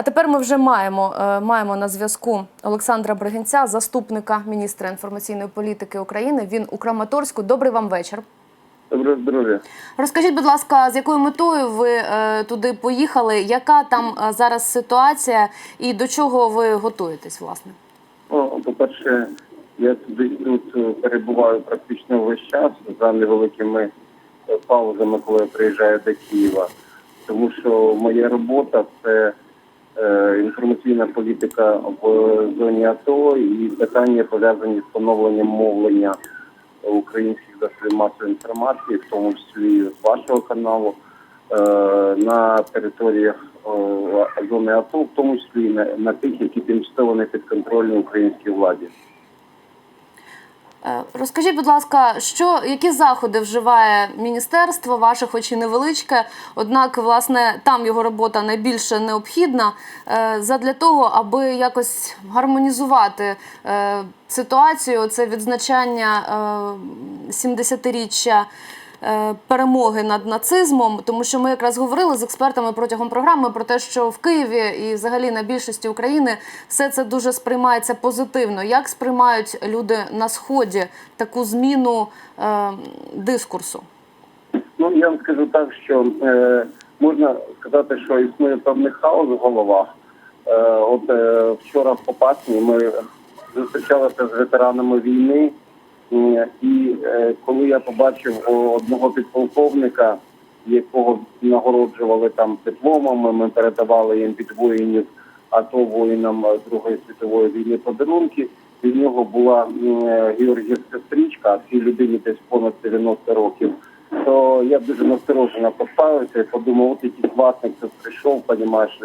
А тепер ми вже маємо, е, маємо на зв'язку Олександра Бригинця, заступника міністра інформаційної політики України. Він у Краматорську. Добрий вам вечір. Доброго здоров'я. Розкажіть, будь ласка, з якою метою ви е, туди поїхали? Яка там е, зараз ситуація і до чого ви готуєтесь, власне? Ну, по-перше, я туди тут перебуваю практично весь час за невеликими паузами, коли я приїжджаю до Києва. Тому що моя робота це інформаційна політика в зоні АТО і питання пов'язані з поновленням мовлення українських засобів масової інформації, в тому числі з вашого каналу, е, на територіях е, зони АТО, в тому числі на тих, які тимчасово не підконтрольні українській владі. Е, Розкажіть, будь ласка, що які заходи вживає міністерство? Ваше, хоч і невеличке, однак, власне, там його робота найбільше необхідна е, задля того, аби якось гармонізувати е, ситуацію. Це відзначання е, 70-річчя е, перемоги над нацизмом, тому що ми якраз говорили з експертами протягом програми про те, що в Києві і взагалі на більшості України все це дуже сприймається позитивно. Як сприймають люди на сході таку зміну е, дискурсу? Ну я вам скажу так, що е, можна сказати, що існує певний хаос в головах. Е, от е, вчора в Попасні ми зустрічалися з ветеранами війни, і е, коли я побачив одного підполковника, якого нагороджували там дипломами, ми передавали їм від воїнів АТО воїнам е, Другої світової війни подарунки. Від нього була е, Георгіївська стрічка, а цій людині десь понад 90 років. То я дуже насторожено поставився і подумав, от якийсь власник тут прийшов, понімаєш.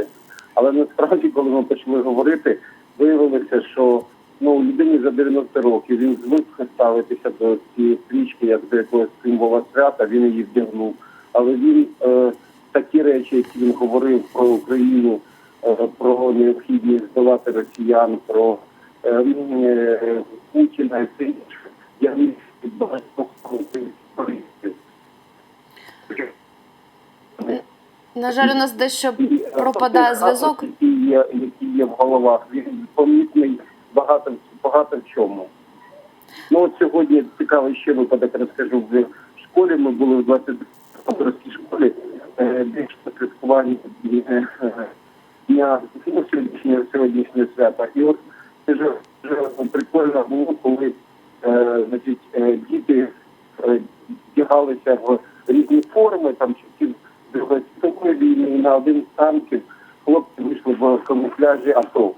Але насправді, коли ми почали говорити, виявилося, що ну людині за 90 років він звик ставитися до цієї стрічки, як до якогось символа свята, він її вдягнув. Але він е, такі речі, які він говорив про Україну, е, про необхідність здолати росіян, про е, е, Путіна і все інше, я не українських На жаль, у нас дещо пропадає зв'язок. який є в головах, він помітний багато, багато в чому. Ну от сьогодні цікавий ще випадок розкажу. В школі ми були в 20 школі, е, де святкування е, дня ну, сьогоднішнього сьогоднішнього свята. І от ж вже прикольно було, коли е, значить, е, діти е, вдягалися в різні форми, там часів Другої світової війни, і на один з танків хлопці вийшли в камуфляжі АТО.